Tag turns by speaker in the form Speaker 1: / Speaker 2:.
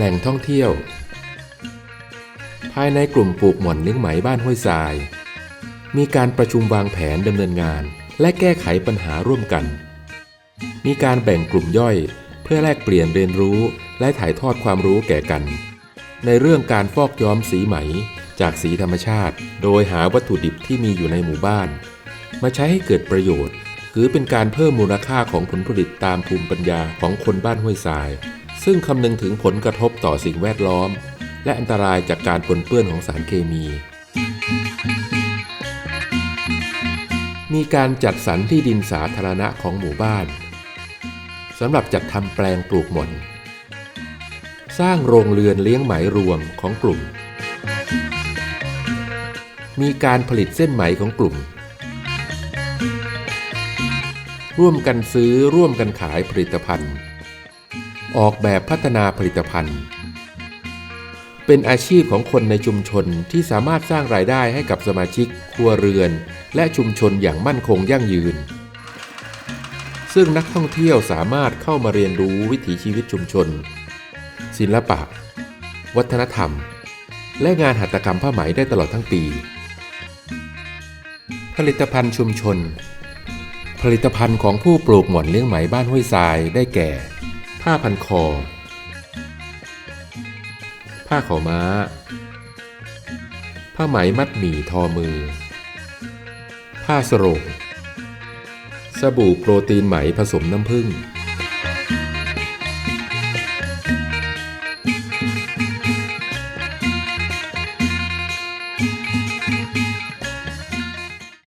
Speaker 1: แหล่งท่องเที่ยว ภายในกลุ่มปลูกหม่อนเลี้ยงไหมบ้านห้วยทราย มีการประชุมวางแผนดำเนินงาน และแก้ไขปัญหาร่วมกัน มีการแบ่งกลุ่มย่อย เพื่อแลกเปลี่ยนเรียนรู้และถ่ายทอดความรู้แก่กัน ในเรื่องการฟอกย้อมสีไหมจากสีธรรมชาติ โดยหาวัตถุดิบที่มีอยู่ในหมู่บ้าน มาใช้ให้เกิดประโยชน์ถือเป็นการเพิ่มมูลค่าของผลผลิตตามภูมิปัญญาของคนบ้านห้วยทราย ซึ่งคำนึงถึงผลกระทบต่อสิ่งแวดล้อม และอันตรายจากการปนเปื้อนของสารเคมี มีการจัดสรรที่ดินสาธารณะของหมู่บ้านสำหรับจัดทำแปลงปลูกหม่นสร้างโรงเรือนเลี้ยงไหมรวมของกลุ่ม มีการผลิตเส้นไหมของกลุ่ม ร่วมกันซื้อร่วมกันขายผลิตภัณฑ์ ออกแบบพัฒนาผลิตภัณฑ์ เป็นอาชีพของคนในชุมชนที่สามารถสร้างรายได้ให้กับสมาชิก ครัวเรือน และชุมชนอย่างมั่นคงยั่งยืน ซึ่งนักท่องเที่ยวสามารถเข้ามาเรียนรู้วิถีชีวิตชุมชน ศิลปะ วัฒนธรรม และงานหัตถกรรมผ้าไหมได้ตลอดทั้งปี ผลิตภัณฑ์ชุมชนผลิตภัณฑ์ของผู้ปลูกหม่อนเลี้ยงไหมบ้านห้วยทรายได้แก่ ผ้าพันคอ ผ้าขาวม้า ผ้าไหมมัดหมี่ทอมือ ผ้าสรงสบู่โปรตีนไหมผสมน้ำผึ้ง